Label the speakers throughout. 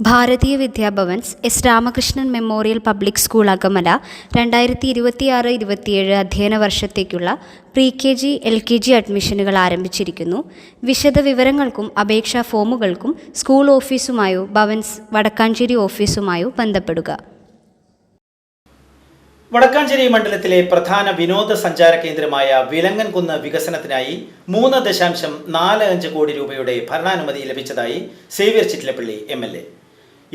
Speaker 1: ഭാരതീയ Vidya Bhavans S Ramakrishnan memorial public school Akamala രണ്ടായിരത്തി ഇരുപത്തിയാറ് ഇരുപത്തിയേഴ് അധ്യയന വർഷത്തേക്കുള്ള pre K G L K G അഡ്മിഷനുകൾ ആരംഭിച്ചിരിക്കുന്നു. വിശദ വിവരങ്ങൾക്കും അപേക്ഷാ ഫോമുകൾക്കും സ്കൂൾ ഓഫീസുമായോ ഭവൻസ് വടക്കാഞ്ചേരി ഓഫീസുമായോ ബന്ധപ്പെടുക.
Speaker 2: വടക്കാഞ്ചേരി മണ്ഡലത്തിലെ പ്രധാന വിനോദസഞ്ചാര കേന്ദ്രമായ വിലങ്ങൻകുന്ന് വികസനത്തിനായി മൂന്ന് ദശാംശം നാല് അഞ്ച് കോടി രൂപയുടെ ഭരണാനുമതി ലഭിച്ചതായി Xavier Chittilappally M L A.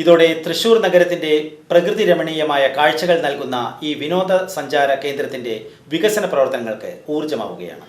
Speaker 2: ഇതോടെ തൃശൂർ നഗരത്തിന്റെ പ്രകൃതി രമണീയമായ കാഴ്ചകൾ നൽകുന്ന ഈ വിനോദസഞ്ചാര കേന്ദ്രത്തിന്റെ വികസന പ്രവർത്തനങ്ങൾക്ക് ഊർജമാവുകയാണ്.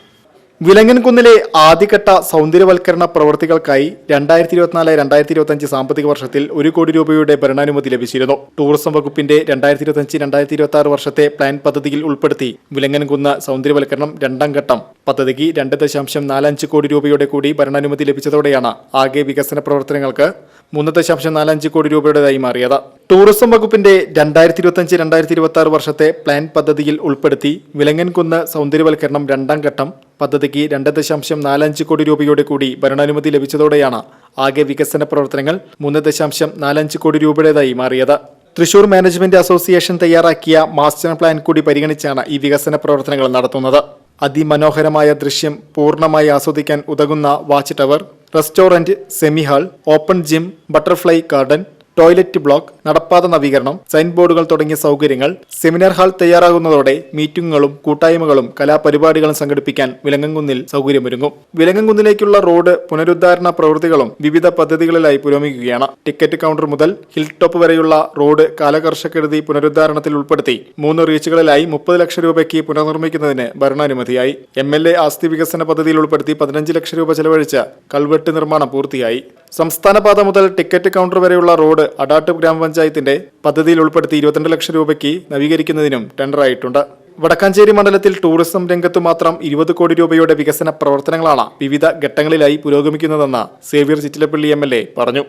Speaker 3: വിലങ്ങൻകുന്നിലെ ആദ്യഘട്ട സൗന്ദര്യവൽക്കരണ പ്രവൃത്തികൾക്കായി രണ്ടായിരത്തി ഇരുപത്തിനാല് രണ്ടായിരത്തി ഇരുപത്തഞ്ച് സാമ്പത്തിക വർഷത്തിൽ ഒരു കോടി രൂപയുടെ ഭരണാനുമതി ലഭിച്ചിരുന്നു. ടൂറിസം വകുപ്പിന്റെ രണ്ടായിരത്തി ഇരുപത്തഞ്ച് രണ്ടായിരത്തി ഇരുപത്തി ആറ് വർഷത്തെ പ്ലാൻ പദ്ധതിയിൽ ഉൾപ്പെടുത്തി വിലങ്ങൻകുന്ന് സൗന്ദര്യവൽക്കരണം രണ്ടാം ഘട്ടം. പദ്ധതിക്ക് രണ്ട് ദശാംശം നാലഞ്ച് കോടി രൂപയുടെ കൂടി ഭരണാനുമതി ലഭിച്ചതോടെയാണ് ആകെ വികസന പ്രവർത്തനങ്ങൾക്ക് മൂന്ന് ദശാംശം നാലഞ്ച് കോടി രൂപയുടേതായി മാറിയത്. ടൂറിസം വകുപ്പിന്റെ രണ്ടായിരത്തി ഇരുപത്തഞ്ച് രണ്ടായിരത്തി ഇരുപത്തി ആറ് വർഷത്തെ പ്ലാൻ പദ്ധതിയിൽ ഉൾപ്പെടുത്തി വിലങ്ങൻകുന്ന് സൗന്ദര്യവൽക്കരണം രണ്ടാം ഘട്ടം പദ്ധതിക്ക് രണ്ട് ദശാംശം നാലഞ്ച് കോടി രൂപയുടെ കൂടി ഭരണാനുമതി ലഭിച്ചതോടെയാണ് ആകെ വികസന പ്രവർത്തനങ്ങൾ മൂന്ന് ദശാംശം നാലഞ്ച് കോടി രൂപയുടേതായി മാറിയത്. തൃശൂർ മാനേജ്മെന്റ് അസോസിയേഷൻ തയ്യാറാക്കിയ മാസ്റ്റർ പ്ലാൻ കൂടി പരിഗണിച്ചാണ് ഈ വികസന പ്രവർത്തനങ്ങൾ നടത്തുന്നത്. അതിമനോഹരമായ ദൃശ്യം പൂർണമായി ആസ്വദിക്കാൻ ഉതകുന്ന watch tower restaurant semi hall open gym butterfly garden toilet block നടപ്പാത നവീകരണം സൈൻ ബോർഡുകൾ തുടങ്ങിയ സൗകര്യങ്ങൾ സെമിനാർ ഹാൾ തയ്യാറാകുന്നതോടെ മീറ്റിംഗുകളും കൂട്ടായ്മകളും കലാപരിപാടികളും സംഘടിപ്പിക്കാൻ വിലങ്ങൻകുന്നിൽ സൗകര്യമൊരുങ്ങും. വിലങ്ങൻകുന്നിലേക്കുള്ള റോഡ് പുനരുദ്ധാരണ പ്രവൃത്തികളും വിവിധ പദ്ധതികളിലായി പുരോഗമിക്കുകയാണ്. ടിക്കറ്റ് കൗണ്ടർ മുതൽ ഹിൽ ടോപ്പ് വരെയുള്ള റോഡ് കാലകർഷക്കെടുതി പുനരുദ്ധാരണത്തിൽ ഉൾപ്പെടുത്തി മൂന്ന് റീച്ചുകളിലായി മുപ്പത് ലക്ഷം രൂപയ്ക്ക് പുനർനിർമ്മിക്കുന്നതിന് ഭരണാനുമതിയായി. എം എൽ എ ആസ്തി വികസന പദ്ധതിയിൽ ഉൾപ്പെടുത്തി പതിനഞ്ച് ലക്ഷം രൂപ ചെലവഴിച്ച് കൾവെട്ട് നിർമ്മാണം പൂർത്തിയായി. സംസ്ഥാന പാത മുതൽ ടിക്കറ്റ് കൗണ്ടർ വരെയുള്ള റോഡ് അടാട്ട് ഗ്രാമപഞ്ചായത്തിന്റെ പദ്ധതിയിൽ ഉൾപ്പെടുത്തി ഇരുപത്തിരണ്ട് ലക്ഷം രൂപയ്ക്ക് നവീകരിക്കുന്നതിനും ടെൻഡറായിട്ടുണ്ട് വടക്കാഞ്ചേരി മണ്ഡലത്തിൽ ടൂറിസം രംഗത്ത് മാത്രം ഇരുപത് കോടി രൂപയുടെ വികസന പ്രവർത്തനങ്ങളാണ് വിവിധ ഘട്ടങ്ങളിലായി പുരോഗമിക്കുന്നതെന്ന് സേവ്യർ ചിറ്റിലപ്പള്ളി എ പറഞ്ഞു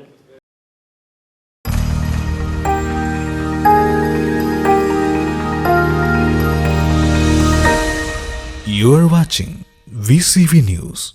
Speaker 4: You are watching VCV News.